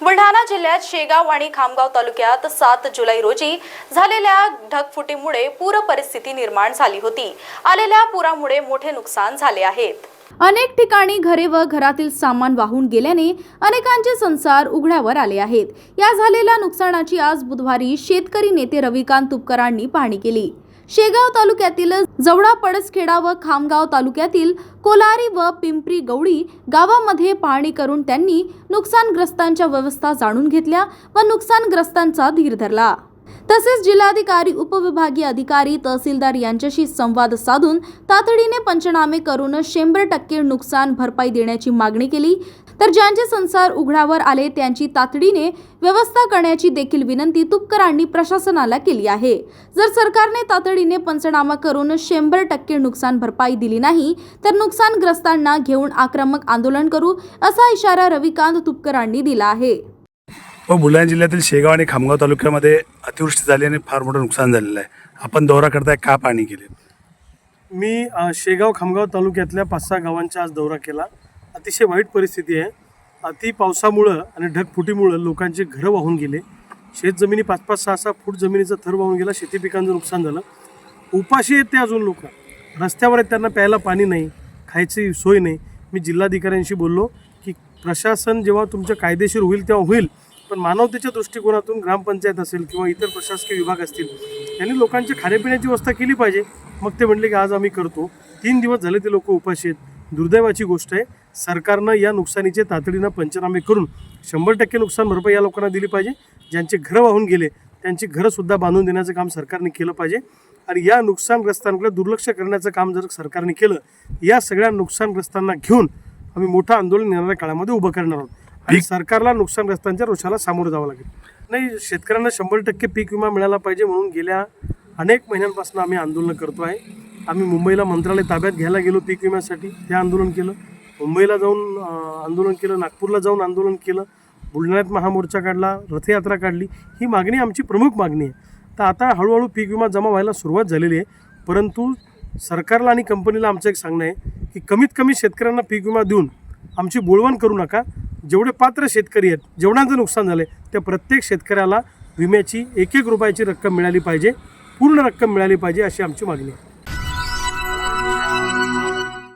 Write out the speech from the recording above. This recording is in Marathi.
बुलढाणा जिल्ह्यात शेगाव आणि खामगाव तालुक्यात सात जुलै रोजी झालेल्या ढगफुटीमुळे पूर परिस्थिती निर्माण झाली होती. आलेल्या पुरामुळे मोठे नुकसान झाले आहेत अनेक ठिकाणी घरे व घरातील सामान वाहून गेल्याने अनेकांचे संसार उघड्यावर आले आहेत. या झालेल्या नुकसानाची आज बुधवारी शेतकरी नेते रविकांत तुपकरांनी पाहणी केली. शेगाव तालुक्यातील जवळा पडसखेडा व खामगाव तालुक्यातील कोलारी व पिंपरी गवळी गावामध्ये पाहणी करून त्यांनी नुकसानग्रस्तांच्या व्यवस्था जाणून घेतल्या व नुकसानग्रस्तांचा धीर धरला. तसेच जिल्हाधिकारी उपविभागीय अधिकारी तहसीलदार यांच्याशी संवाद साधून तातडीने पंचनामे करून शंभर टक्के नुकसान भरपाई देण्याची मागणी केली. तर ज्यांचे संसार उघड्यावर आले त्यांची तातडीने व्यवस्था करण्याची देखील विनंती तुपकरांनी प्रशासनाला केली आहे. जर सरकारने तातडीने पंचनामा करून शंभर टक्के नुकसान भरपाई दिली नाही तर नुकसानग्रस्तांना घेऊन आक्रमक आंदोलन करू असा इशारा रविकांत तुपकरांनी दिला आहे. व बुलढाणा जिल्ह्यातील शेगाव आणि खामगाव तालुक्यामध्ये अतिवृष्टी झाली आणि फार मोठं नुकसान झालेलं आहे. आपण दौरा करताय का पाणी केले मी शेगाव खामगाव तालुक्यातल्या पाच सहा गावांचा आज दौरा केला. अतिशय वाईट परिस्थिती आहे. अति पावसामुळं आणि ढगफुटीमुळं लोकांचे घरं वाहून गेले. शेत जमिनी पाच पाच सहा सहा फूट जमिनीचा थर वाहून गेला. शेती पिकांचं नुकसान झालं. उपाशी आहेत ते अजून लोक. रस्त्यावर आहेत त्यांना प्यायला पाणी नाही. खायची सोय नाही. मी जिल्हाधिकाऱ्यांशी बोललो की प्रशासन जेव्हा तुमचं कायदेशीर होईल तेव्हा होईल. पण मानवतेच्या दृष्टिकोनातून ग्रामपंचायत असेल किंवा इतर प्रशासकीय विभाग असतील यांनी लोकांची खाण्यापिण्याची व्यवस्था केली पाहिजे. मग ते म्हटले की आज आम्ही करतो. तीन दिवस झाले ते लोक उपाशी आहेत. दुर्दैवाची गोष्ट आहे. सरकारनं या नुकसानीचे तातडीनं पंचनामे करून शंभर टक्के नुकसान भरपाई या लोकांना दिली पाहिजे. ज्यांचे घरं वाहून गेले त्यांची घरंसुद्धा बांधून देण्याचं काम सरकारने केलं पाहिजे. आणि या नुकसानग्रस्तांकडे दुर्लक्ष करण्याचं काम जर सरकारने केलं या सगळ्या नुकसानग्रस्तांना घेऊन आम्ही मोठं आंदोलन येणाऱ्या काळामध्ये उभं करणार आहोत. आणि सरकारला नुकसानग्रस्तांच्या रोषाला सामोरं जावं लागेल. नाही शेतकऱ्यांना शंभर टक्के पीक विमा मिळाला पाहिजे म्हणून गेल्या अनेक महिन्यांपासून आम्ही आंदोलन करतो आहे. आम्ही मुंबईला मंत्रालय ताब्यात घ्यायला गेलो पीक विम्यासाठी ते आंदोलन केलं. मुंबईला जाऊन आंदोलन केलं नागपूरला जाऊन आंदोलन केलं. बुलढाण्यात महामोर्चा काढला रथयात्रा काढली. ही मागणी आमची प्रमुख मागणी आहे. तर आता हळूहळू पीक विमा जमा व्हायला सुरुवात झालेली आहे. परंतु सरकारला आणि कंपनीला आमचं एक सांगणं आहे की कमीत कमी शेतकऱ्यांना पीक विमा देऊन आमची बोळवण करू नका. जेवढे पात्र शेतकरी आहेत जेवढ्यांचं नुकसान झालं आहे त्या प्रत्येक शेतकऱ्याला विम्याची एक एक रुपयाची रक्कम मिळाली पाहिजे पूर्ण रक्कम मिळाली पाहिजे अशी आमची मागणी आहे.